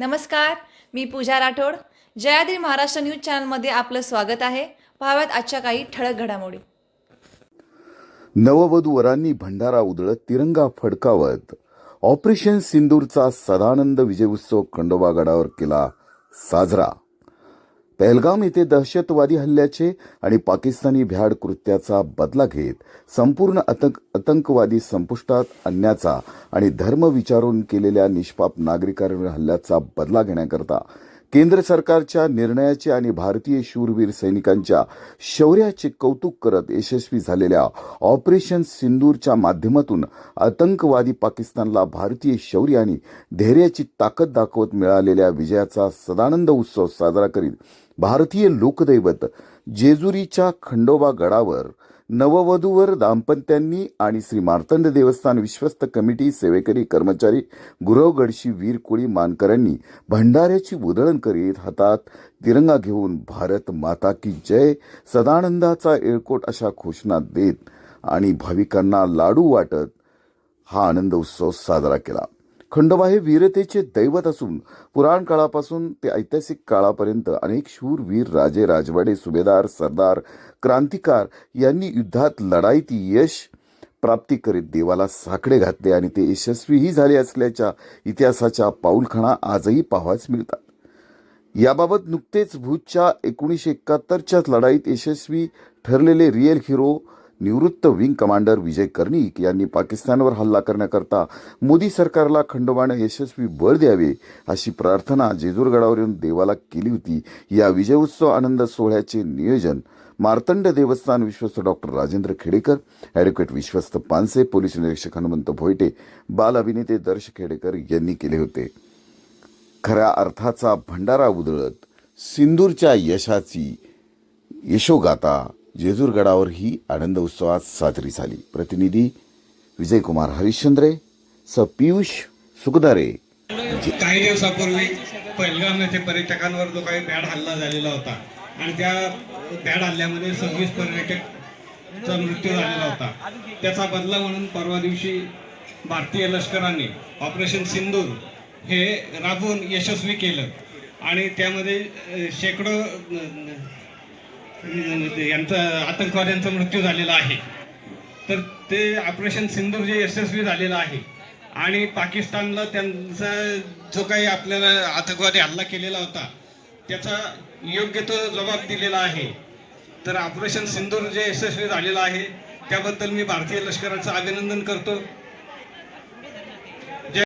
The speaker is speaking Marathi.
नमस्कार मी पूजा राठोड. जयाद्री महाराष्ट्र न्यूज चॅनलमध्ये आपलं स्वागत आहे. पाहाव्यात आजच्या काही ठळक घडामोडी. नववधू वरांनी भंडारा उधळत तिरंगा फडकावत ऑपरेशन सिंदूरचा सदानंद विजय उत्सव खंडोबा गडावर केला साजरा. पहलगाम येथे दहशतवादी हल्ल्याचे आणि पाकिस्तानी भ्याड कृत्याचा बदला घेत संपूर्ण आतंक आतंकवादी संपुष्टात आणण्याचा आणि धर्म विचारून केलेल्या निष्पाप नागरिकांवर हल्ल्याचा बदला घेण्याकरता केंद्र सरकारच्या निर्णयाचे आणि भारतीय शूरवीर सैनिकांच्या शौर्याचे कौतुक करत यशस्वी झालेल्या ऑपरेशन सिंदूरच्या माध्यमातून आतंकवादी पाकिस्तानला भारतीय शौर्य आणि धैर्याची ताकद दाखवत मिळालेल्या विजयाचा सदानंद उत्सव साजरा करीत भारतीय लोकदैवत जेजुरीच्या खंडोबा गडावर नववधूवर दाम्पत्यांनी आणि श्री मार्तंड देवस्थान विश्वस्त कमिटी सेवेकरी कर्मचारी गुरवगडशी वीर कोळी मानकरांनी भंडाऱ्याची उधळण करीत हातात तिरंगा घेऊन भारत माता की जय सदानंदाचा एळकोट अशा घोषणा देत आणि भाविकांना लाडू वाटत हा आनंद उत्सव साजरा केला. खंडोबा हे वीरतेचे दैवत असून पुराण काळापासून ते ऐतिहासिक काळापर्यंत अनेक शूर वीर राजे राजवाडे सुभेदार सरदार क्रांतिकार यांनी युद्धात लढाईत यश प्राप्ती करीत देवाला साकडे घातले आणि ते यशस्वीही झाले असल्याच्या इतिहासाच्या पाऊलखणा आजही पाहावयास मिळतात. याबाबत नुकतेच भूजच्या एकोणीसशे एकाहत्तरच्याच लढाईत यशस्वी ठरलेले रिअल हिरो निवृत्त विंग कमांडर विजय कर्णिक यांनी पाकिस्तानवर हल्ला करण्याकरता मोदी सरकारला खंडोबाने यशस्वी बळ द्यावे अशी प्रार्थना जेजूरगडावर येऊन देवाला केली होती. या विजयोत्सव आनंद सोहळ्याचे नियोजन मार्तंड देवस्थान विश्वस्त डॉक्टर राजेंद्र खेडेकर ॲडव्होकेट विश्वस्त पानसे पोलीस निरीक्षक हनुमंत भोयटे बाल अभिनेते दर्श खेडेकर यांनी केले होते. खऱ्या अर्थाचा भंडारा उधळत सिंदूरच्या यशाची यशोगाथा जेजूरगडावर ही आनंद उत्सवात साजरी झाली. प्रतिनिधी विजयकुमार हरिश्चंद्रे स पियुष सुखदारे. काही दिवसापूर्वी पहिलगाम येथे पर्यटकांवर जो काही बॅड हल्ला झालेला होता आणि त्या बॅड हल्ल्यामध्ये सव्वीस पर्यटकचा मृत्यू झालेला होता. त्याचा बदला म्हणून परवा दिवशी भारतीय लष्कराने ऑपरेशन सिंदूर हे राबवून यशस्वी केलं. आणि त्यामध्ये शेकडो यांचा आतंकवाद्यांचा मृत्यू झालेला आहे. तर ते ऑपरेशन सिंदूर जे यशस्वी झालेलं आहे. आणि पाकिस्तानला त्यांचा जो काही आपल्याला आतंकवादी हल्ला केलेला होता त्याचा योग्य तो जबाब दिलेला आहे. तर ऑपरेशन सिंदूर जे यशस्वी झालेलं आहे. त्याबद्दल मी भारतीय लष्कराचं अभिनंदन करतो.